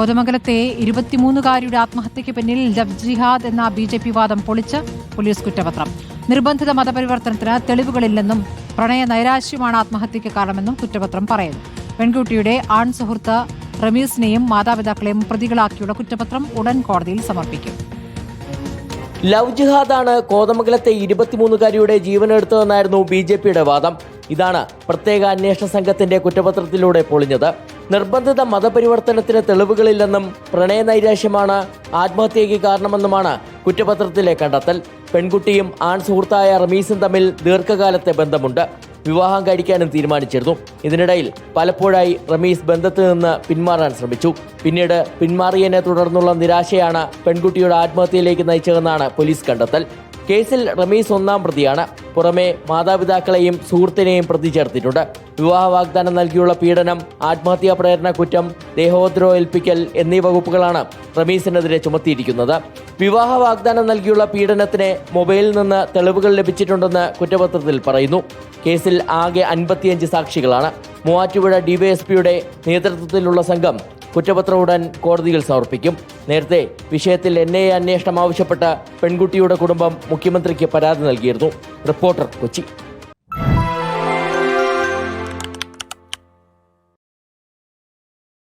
കോതമംഗലത്തെ ഇരുപത്തിമൂന്നുകാരിയുടെ ആത്മഹത്യയ്ക്ക് പിന്നിൽ ലവ് ജിഹാദ് എന്ന ബി ജെ പി വാദം പൊളിച്ച് പോലീസ് കുറ്റപത്രം. നിർബന്ധിത മതപരിവർത്തനത്തിന് തെളിവുകളില്ലെന്നും പ്രണയ നൈരാശ്യമാണ് ആത്മഹത്യയ്ക്ക് കാരണമെന്നും കുറ്റപത്രം പറയുന്നു. പെൺകുട്ടിയുടെ ആൺ സുഹൃത്ത് റമീസിനെയും മാതാപിതാക്കളെയും പ്രതികളാക്കിയുള്ള കുറ്റപത്രം ഉടൻ കോടതിയിൽ സമർപ്പിക്കും. ലവ് ജിഹാദാണ് കോതമംഗലത്തെ ഇരുപത്തിമൂന്നുകാരിയുടെ ജീവനെടുത്തതെന്നായിരുന്നു ബി ജെ പിയുടെ വാദം. ഇതാണ് പ്രത്യേക അന്വേഷണ സംഘത്തിന്റെ കുറ്റപത്രത്തിലൂടെ പൊളിഞ്ഞത്. നിർബന്ധിത മതപരിവർത്തനത്തിന് തെളിവുകളില്ലെന്നും പ്രണയനൈരാശ്യമാണ് ആത്മഹത്യയ്ക്ക് കാരണമെന്നുമാണ് കുറ്റപത്രത്തിലെ കണ്ടെത്തൽ. പെൺകുട്ടിയും ആൺ സുഹൃത്തായ റമീസും തമ്മിൽ ദീർഘകാലത്തെ ബന്ധമുണ്ട്. വിവാഹം കഴിക്കാനും തീരുമാനിച്ചിരുന്നു. ഇതിനിടയിൽ പലപ്പോഴായി റമീസ് ബന്ധത്തിൽ നിന്ന് പിന്മാറാൻ ശ്രമിച്ചു. പിന്നീട് പിന്മാറിയതിനെ തുടർന്നുള്ള നിരാശയാണ് പെൺകുട്ടിയുടെ ആത്മഹത്യയിലേക്ക് നയിച്ചതെന്നാണ് പോലീസ് കണ്ടെത്തൽ. കേസിൽ റമീസ് ഒന്നാം പ്രതിയാണ്. പുറമെ മാതാപിതാക്കളെയും സുഹൃത്തിനെയും പ്രതി ചേർത്തിട്ടുണ്ട്. വിവാഹ വാഗ്ദാനം നൽകിയുള്ള പീഡനം ആത്മഹത്യാ പ്രേരണ കുറ്റം ദേഹോദ്രോ ഏൽപ്പിക്കൽ എന്നീ വകുപ്പുകളാണ് റമീസിനെതിരെ ചുമത്തിയിരിക്കുന്നത്. വിവാഹ വാഗ്ദാനം നൽകിയുള്ള പീഡനത്തിന് മൊബൈലിൽ നിന്ന് തെളിവുകൾ ലഭിച്ചിട്ടുണ്ടെന്ന് കുറ്റപത്രത്തിൽ പറയുന്നു. കേസിൽ ആകെ അൻപത്തിയഞ്ച് സാക്ഷികളാണ്. മൂവാറ്റുപുഴ ഡിവൈഎസ്പിയുടെ നേതൃത്വത്തിലുള്ള സംഘം കുറ്റപത്രം ഉടൻ കോടതിയിൽ സമർപ്പിക്കും. നേരത്തെ വിഷയത്തിൽ എൻ ഐ അന്വേഷണം ആവശ്യപ്പെട്ട പെൺകുട്ടിയുടെ കുടുംബം മുഖ്യമന്ത്രിക്ക് പരാതി നൽകിയിരുന്നു. റിപ്പോർട്ടർ കൊച്ചി.